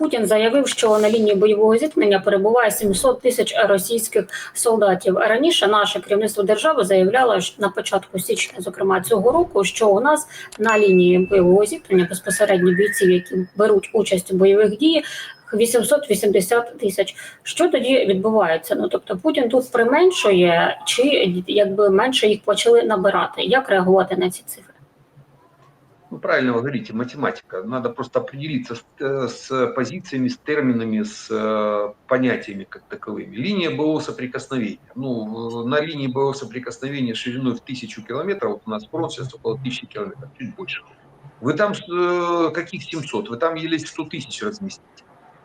Путін заявив, що на лінії бойового зіткнення перебуває 700 тисяч російських солдатів. Раніше наше керівництво держави заявляло на початку січня, зокрема цього року, що у нас на лінії бойового зіткнення безпосередньо бійців, які беруть участь у бойових діях. 880 тисяч. Що тоді відбувається? Ну тобто Путін тут применшує, чи якби менше їх почали набирати? Як реагувати на ці цифри? Ну, правильно вы говорите, математика. Надо просто определиться с, э, с позициями, с терминами, с э, понятиями как таковыми. Линия боевого соприкосновения. Ну, на линии боевого соприкосновения шириной в тысячу километров, вот у нас фронт сейчас около тысячи километров, чуть больше. Вы там э, каких 700? Вы там еле 100 тысяч разместите.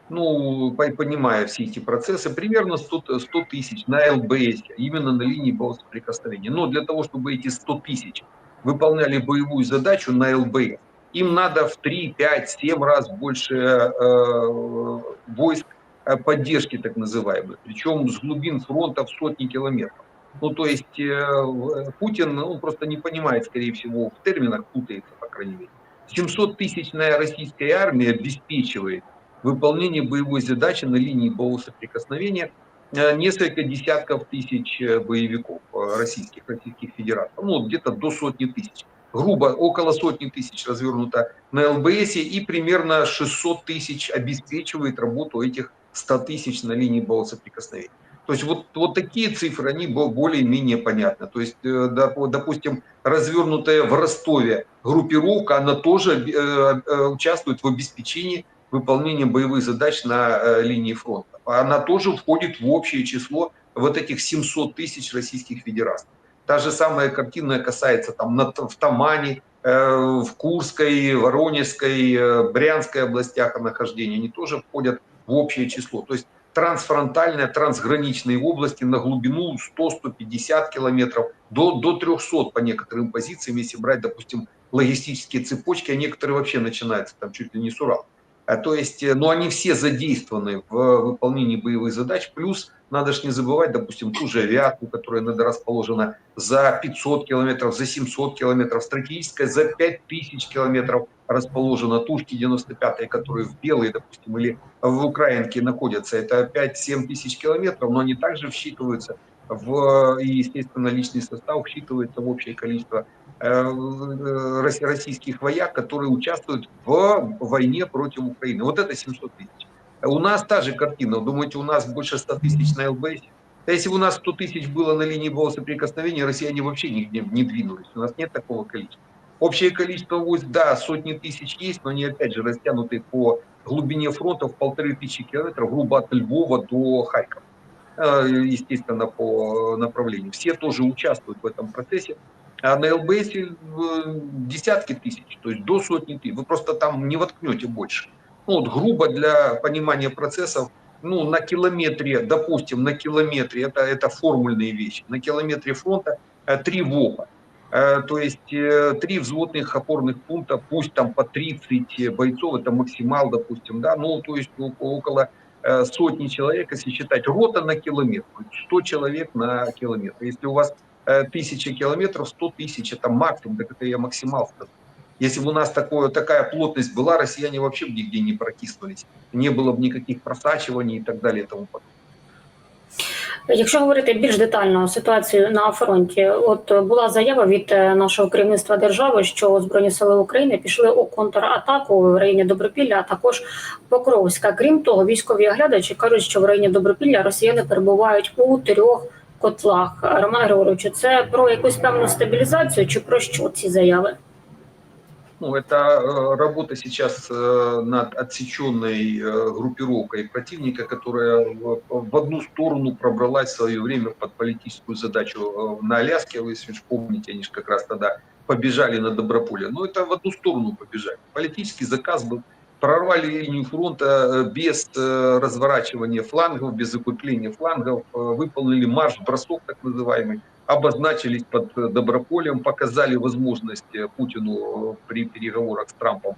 Ну, по- понимая все эти процессы, примерно 100, т- 100 тысяч на ЛБС, именно на линии боевого соприкосновения. Но для того, чтобы эти 100 тысяч выполняли боевую задачу на ЛБС, им надо в 3, 5, 7 раз больше э, войск э, поддержки так называемых, причем с глубин фронта в сотни километров. Ну, то есть э, Путин ну, просто не понимает, скорее всего, в терминах путается, по крайней мере. 700-тысячная российская армия обеспечивает выполнение боевой задачи на линии боевого соприкосновения э, несколько десятков тысяч э, боевиков э, российских, российских федераций, ну, где-то до сотни тысяч. Грубо около сотни тысяч развернуто на ЛБС и примерно 600 тысяч обеспечивает работу этих 100 тысяч на линии боевого соприкосновения. То есть вот, вот такие цифры, они бо- более-менее понятны. То есть, э, доп- допустим, развернутая в Ростове группировка, она тоже э, э, участвует в обеспечении выполнения боевых задач на э, линии фронта. Она тоже входит в общее число вот этих 700 тысяч российских федераций. Та же самая картина касается там в Тамане, э, в Курской, Воронежской, э, Брянской областях нахождения. Они тоже входят в общее число. То есть трансфронтальные, трансграничные области на глубину 100-150 километров, до, до 300 по некоторым позициям, если брать, допустим, логистические цепочки, а некоторые вообще начинаются там чуть ли не с Урала. А, То есть, э, но они все задействованы в выполнении боевых задач. Плюс надо же не забывать, допустим, ту же авиацию, которая надо расположена за 500 километров, за 700 километров, стратегическая за 5000 километров расположена, тушки 95-е, которые в Белой, допустим, или в Украинке находятся, это 5-7 тысяч километров, но они также всчитываются в, и, естественно, личный состав всчитывается в общее количество э, э, рос- российских вояк, которые участвуют в войне против Украины. Вот это 700 тысяч. У нас та же картина. Думаете, у нас больше 100 тысяч на ЛБС? Да если бы у нас 100 тысяч было на линии боевого соприкосновения, россияне вообще нигде не двинулись. У нас нет такого количества. Общее количество войск, да, сотни тысяч есть, но они опять же растянуты по глубине фронта в полторы тысячи километров, грубо от Львова до Харькова. Э, Естественно, по направлению. Все тоже участвуют в этом процессе. А на ЛБС э, десятки тысяч, то есть до сотни тысяч. Вы просто там не воткнете больше. Ну, вот грубо для понимания процессов, ну, на километре, допустим, на километре, это, это формульные вещи, на километре фронта э, три ВОПа. То есть три взводных опорных пункта, пусть там по 30 бойцов, это максимал, допустим, да, ну, то есть около сотни человек, если считать, рота на километр, 100 человек на километр. Если у вас э, тысяча километров, 100 тысяч, это максимум, так это я максимал сказал. Если бы у нас такое, такая плотность была, россияне вообще бы нигде не протиснулись. Не было бы никаких просачиваний и так далее и тому подобное. Якщо говорити більш детально ситуацію на фронті, от була заява від е, нашого керівництва держави, що збройні сили України пішли у контратаку в районі Добропілля, а також Покровська. Крім того, військові оглядачі кажуть, що в районі Добропілля росіяни перебувають у трьох котлах. Роман Григоровичу, це про якусь певну стабілізацію чи про що ці заяви? Ну, это э, работа сейчас э, над отсеченной э, группировкой противника, которая в, одну сторону пробралась в свое время под политическую задачу на Аляске. Вы, если помните, они же как раз тогда побежали на Доброполе. Но это в одну сторону побежали. Политический заказ был. Прорвали линию фронта без разворачивания флангов, без закрепления флангов, выполнили марш-бросок так называемый обозначились под э, Доброполем, показали возможность э, Путину э, при переговорах с Трампом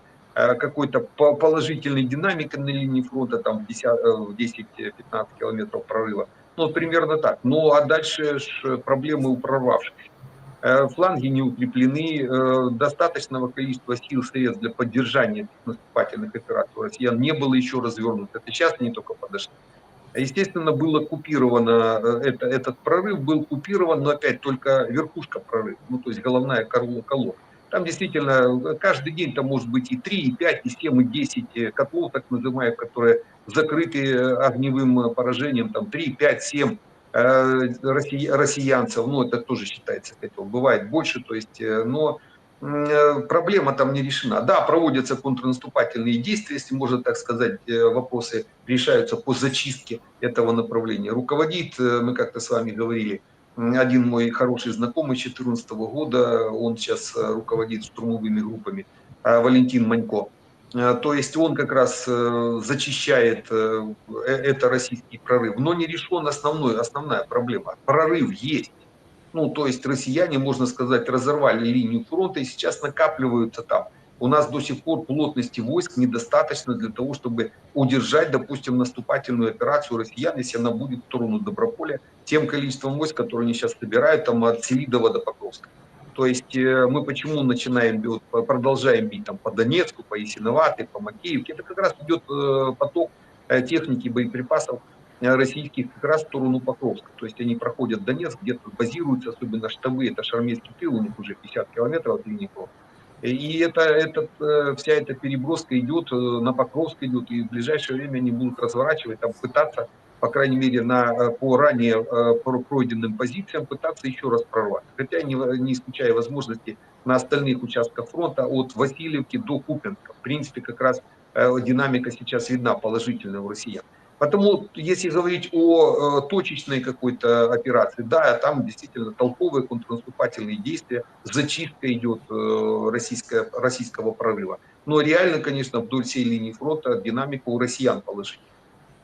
какой-то по- положительной динамики на линии фронта, там в 10 э, в 10-15 километров прорыва. Ну, примерно так. Ну, а дальше проблемы у прорвавшихся. фланги не укреплены, достаточного количества сил средств для поддержания наступательных операций у россиян не было еще развернуто. Это сейчас они только подошли. Естественно, был оккупировано, э, это, этот прорыв был купирован, но опять только верхушка прорыва, ну то есть головная колонна. Там действительно каждый день там может быть и 3, и 5, и 7, и 10 котлов, так называемых, которые закрыты огневым поражением, там 3, 5, 7 россиянцев, ну это тоже считается, бывает больше, то есть, э, но Э, проблема там не решена. Да, проводятся контрнаступательные действия, если можно так сказать, э, вопросы решаются по зачистке этого направления. Руководит, э, мы как-то с вами говорили, один мой хороший знакомый 2014 года, он сейчас руководит штурмовыми группами, Валентин Манько. То есть он как раз зачищает это российский прорыв. Но не решен основной, основная проблема. Прорыв есть ну, то есть россияне, можно сказать, разорвали линию фронта и сейчас накапливаются там. У нас до сих пор плотности войск недостаточно для того, чтобы удержать, допустим, наступательную операцию россиян, если она будет в сторону Доброполя, тем количеством войск, которые они сейчас собирают там от Селидова до Покровска. То есть э, мы почему начинаем, продолжаем бить там по Донецку, по Ясиноватой, по Макеевке, это как раз идет э, поток э, техники, боеприпасов российских как раз в сторону Покровска. То есть они проходят Донецк, где-то базируются, особенно штабы, это Шармейский тыл, у них уже 50 километров от линии фронта. И это, это, э, вся эта переброска идет, э, на Покровск идет, и в ближайшее время они будут разворачивать, там, пытаться, по крайней мере, на, по ранее пройденным позициям, пытаться еще раз прорвать. Хотя не, не исключая возможности на остальных участках фронта от Васильевки до Купенска. В принципе, как раз динамика сейчас видна положительная у россиян. Потому, если говорить о э, точечной какой-то операции, да, там действительно толковые контрнаступательные действия, зачистка идет э, российская, российского прорыва. Но реально, конечно, вдоль всей линии фронта динамика у россиян положительная.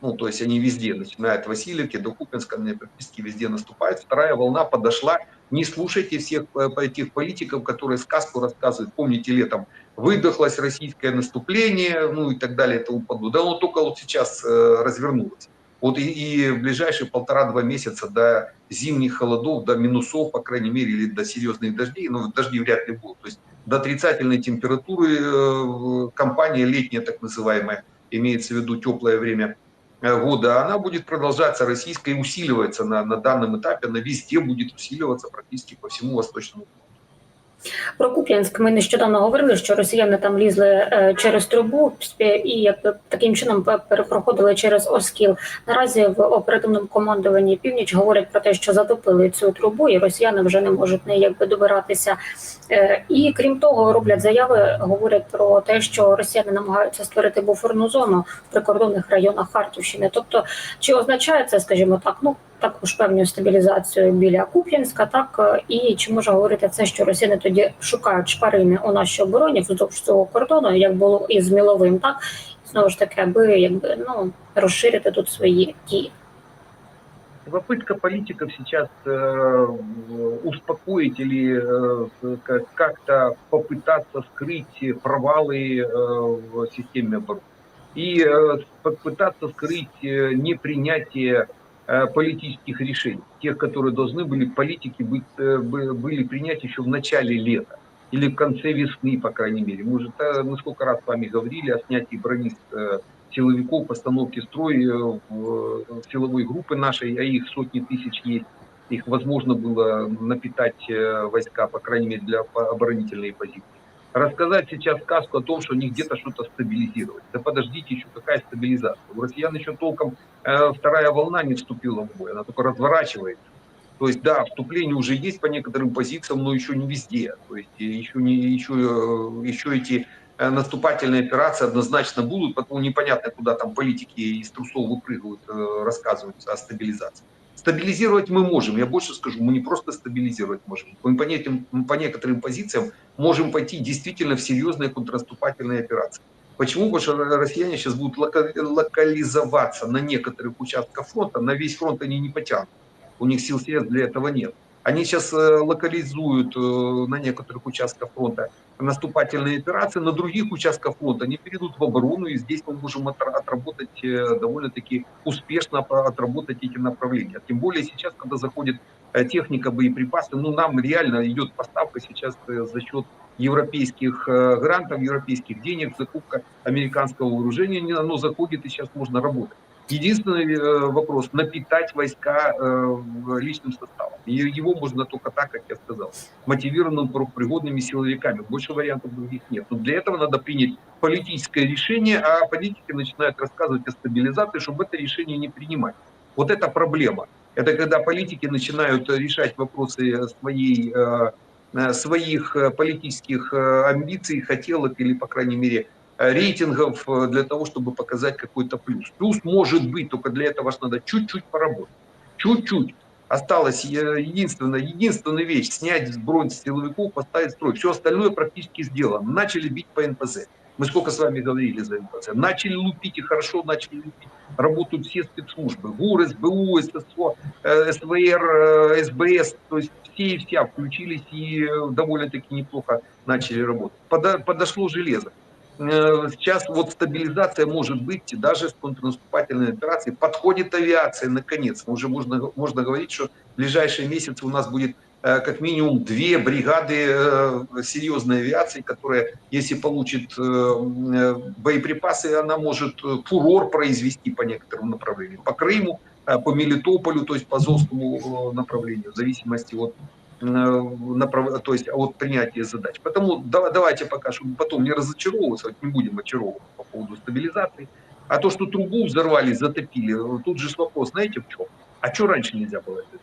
Ну, то есть они везде, начиная от Васильевки до Купинска, они практически везде наступают. Вторая волна подошла. Не слушайте всех этих политиков, которые сказку рассказывают. Помните, летом выдохлось российское наступление, ну и так далее и тому подобное. Да оно только вот сейчас э, развернулось. Вот и, и в ближайшие полтора-два месяца до зимних холодов, до минусов, по крайней мере, или до серьезных дождей, но дожди вряд ли будут. То есть до отрицательной температуры э, компания летняя, так называемая, имеется в виду теплое время года, она будет продолжаться российская и усиливается на, на данном этапе, она везде будет усиливаться практически по всему Восточному Про Куп'янськ ми нещодавно говорили, що росіяни там лізли е, через трубу і якби таким чином проходили через Оскіл. Наразі в оперативному командуванні північ говорять про те, що затопили цю трубу, і росіяни вже не можуть не якби добиратися. Е, і крім того, роблять заяви, говорять про те, що росіяни намагаються створити буферну зону в прикордонних районах Харківщини. Тобто, чи означає це, скажімо так, ну також певну стабілізацію біля Куп'янська, так і чи може говорити це, що росіяни тоді шукають шпарини у нашій обороні вздовж цього кордону, як було із Міловим, так знову ж таки, аби якби ну розширити тут свої дії. Попытка политиков сейчас э, успокоить или э, как-то попытаться скрыть провалы э, в системе обороны и э, попытаться скрыть э, непринятие Э, политических решений, тех, которые должны были политики быть, э, были принять еще в начале лета или в конце весны, по крайней мере. Мы уже мы сколько раз с вами говорили о снятии брони э, силовиков, постановке строя в силовой группы нашей, а их сотни тысяч есть. Их возможно было напитать войска, по крайней мере, для оборонительной позиции рассказать сейчас сказку о том, что они где-то что-то стабилизировали. Да подождите еще, какая стабилизация? У россиян еще толком э, вторая волна не вступила в бой, она только разворачивается. То есть, да, вступление уже есть по некоторым позициям, но еще не везде. То есть, еще, не, еще, э, еще эти э, наступательные операции однозначно будут, потому непонятно, куда там политики из трусов выпрыгивают, э, рассказывают о стабилизации. Стабилизировать мы можем, я больше скажу, мы не просто стабилизировать можем, мы по, неким, по некоторым позициям можем пойти действительно в серьезные контрнаступательные операции. Почему? Потому что россияне сейчас будут локализоваться на некоторых участках фронта, на весь фронт они не потянут, у них сил средств для этого нет. Они сейчас э, локализуют э, на некоторых участках фронта наступательные операции, на других участках фронта они перейдут в оборону, и здесь мы можем отработать э, довольно-таки успешно отработать эти направления. Тем более сейчас, когда заходит техника, боеприпасы. Ну, нам реально идет поставка сейчас за счет европейских грантов, европейских денег, закупка американского вооружения, оно заходит и сейчас можно работать. Единственный э, вопрос – напитать войска э, личным составом. Его можно только так, как я сказал, мотивированным пригодными силовиками. Больше вариантов других нет. Но для этого надо принять политическое решение, а политики начинают рассказывать о стабилизации, чтобы это решение не принимать. Вот это проблема. Это когда политики начинают решать вопросы своей, э, своих политических амбиций, хотелок или, по крайней мере, рейтингов э, для того, чтобы показать какой-то плюс. Плюс может быть, только для этого надо чуть-чуть поработать. Чуть-чуть. Осталось э, единственная, единственная вещь – снять бронь с силовиков, поставить строй. Все остальное практически сделано. Начали бить по НПЗ. Мы сколько с вами говорили за НПЗ. Начали лупить и хорошо начали лупить. Работают все спецслужбы. ГУР, СБУ, ССО, э, СВР, э, СБС. То есть все и вся включились и э, довольно-таки неплохо начали работать. Подо- Подошло железо. Э, Сейчас вот стабилизация может быть даже с контрнаступательной операцией. Подходит авиация, наконец. Уже можно, можно говорить, что в ближайшие месяцы у нас будет э, как минимум две бригады э, серьезной авиации, которая, если получит боеприпасы, она может фурор произвести по некоторым направлениям. По Крыму, по Мелитополю, то есть по Азовскому направлению, в зависимости от то есть от принятия задач. Поэтому да- давайте пока, чтобы потом не разочаровываться, не будем очаровываться по поводу стабилизации. А то, что трубу взорвали, затопили, тут же вопрос, знаете в чем? А что раньше нельзя было это?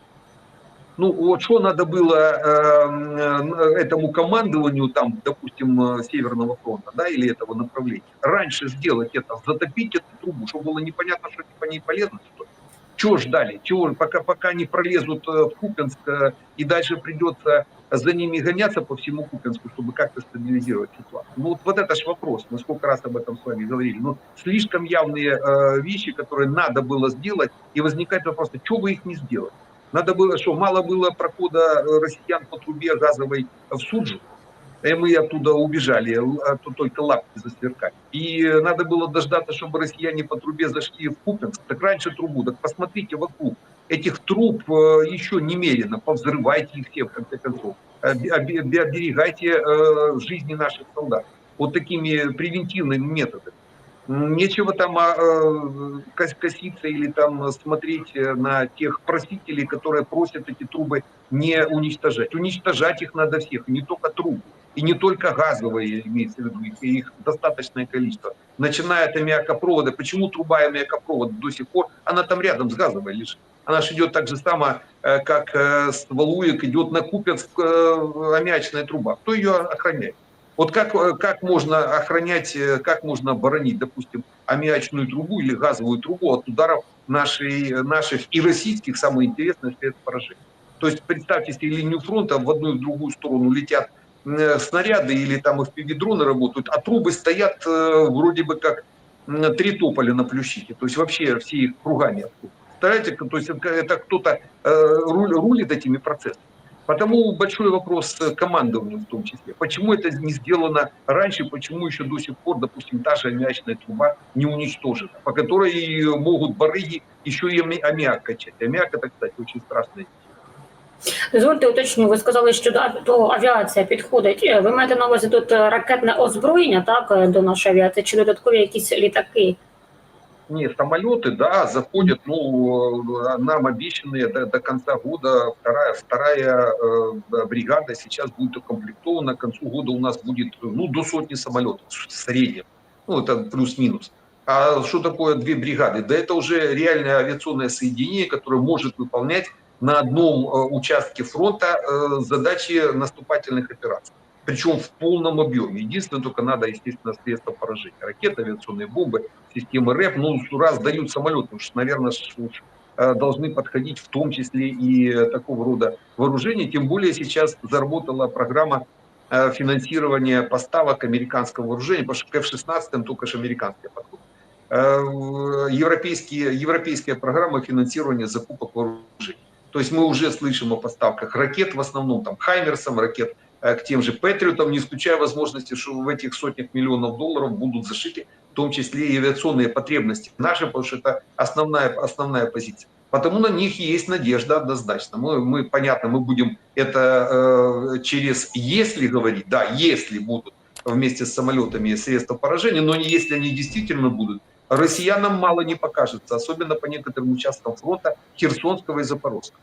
Ну, вот что надо было э, э, этому командованию, там, допустим, э, Северного фронта, да, или этого направления, раньше сделать это, затопить эту трубу, чтобы было непонятно, что по ней полезно? Чего ждали? Чего, пока, пока не пролезут э, в Купенск, э, и дальше придется за ними гоняться по всему Купенску, чтобы как-то стабилизировать ситуацию. Ну, вот, вот это же вопрос, мы сколько раз об этом с вами говорили. Ну, слишком явные э, вещи, которые надо было сделать, и возникает вопрос, а что вы их не сделали? Надо было, что мало было прохода э, россиян по трубе газовой в Суджу, мы оттуда убежали, то только лапки засверкали. И э, надо было дождаться, чтобы россияне по трубе зашли в Купенск. Так раньше трубу, так посмотрите вокруг. Этих труб э, еще немерено, повзрывайте их все, в конце концов. Оберегайте э, жизни наших солдат. Вот такими превентивными методами. Нечего там а, э, кос- коситься или там смотреть э, на тех просителей, которые просят эти трубы не уничтожать. Уничтожать их надо всех, не только трубы. И не только газовые, имеется в виду, их, достаточное количество. Начиная от аммиакопровода. Почему труба аммиакопровода до сих пор, она там рядом с газовой лежит. Она же идет так же само, э, как э, с Валуек идет на Купецк э, аммиачная труба. Кто ее охраняет? Вот как, как можно охранять, как можно оборонить, допустим, аммиачную трубу или газовую трубу от ударов нашей, наших и российских, самое интересное, спецпоражений. То есть представьте себе линию фронта, в одну и в другую сторону летят снаряды или там FPV-дроны работают, а трубы стоят э, вроде бы как три тополя на плющите. То есть вообще все их кругами. Представляете, то есть это, кто-то э, рулит этими процессами. Потому большой вопрос командованию в том числе. Почему это не сделано раньше, почему еще до сих пор, допустим, та же аммиачная труба не уничтожена, по которой могут барыги еще и амми- аммиак качать. Аммиак это, кстати, очень страшная Дозвольте уточню, ви сказали, що до, до авіація підходить. Е, Ви маєте на увазі тут е, ракетне озброєння, так, е, до нашої авіації, чи додаткові якісь літаки? Не, самолеты, да, заходят, ну, э, нам обещанные до, до конца года вторая, вторая э, бригада сейчас будет укомплектована. К концу года у нас будет, ну, до сотни самолетов в среднем. Ну, это плюс-минус. А что такое две бригады? Да это уже реальное авиационное соединение, которое может выполнять на одном э, участке фронта э, задачи наступательных операций. Причем в полном объеме. Единственное, только надо, естественно, средства поражения. Ракеты, авиационные бомбы, системы РЭП. Ну, раз дают самолет, уж, наверное, ж- уж, э, должны подходить в том числе и такого рода вооружения. Тем более сейчас заработала программа финансирования поставок американского вооружения, потому что к F-16 только же американские подходы. Э, Европейские, европейская программа финансирования закупок вооружений. То есть мы уже слышим о поставках ракет, в основном там Хаймерсом ракет, э, к тем же Патриотам, не исключая возможности, что в этих сотнях миллионов долларов будут зашиты, в том числе и авиационные потребности наши, потому что это основная, основная позиция. Потому на них есть надежда однозначно. Мы, мы понятно, мы будем это э, через «если» говорить, да, если будут вместе с самолетами средства поражения, но не если они действительно будут, россиянам мало не покажется, особенно по некоторым участкам флота Херсонского и Запорожского.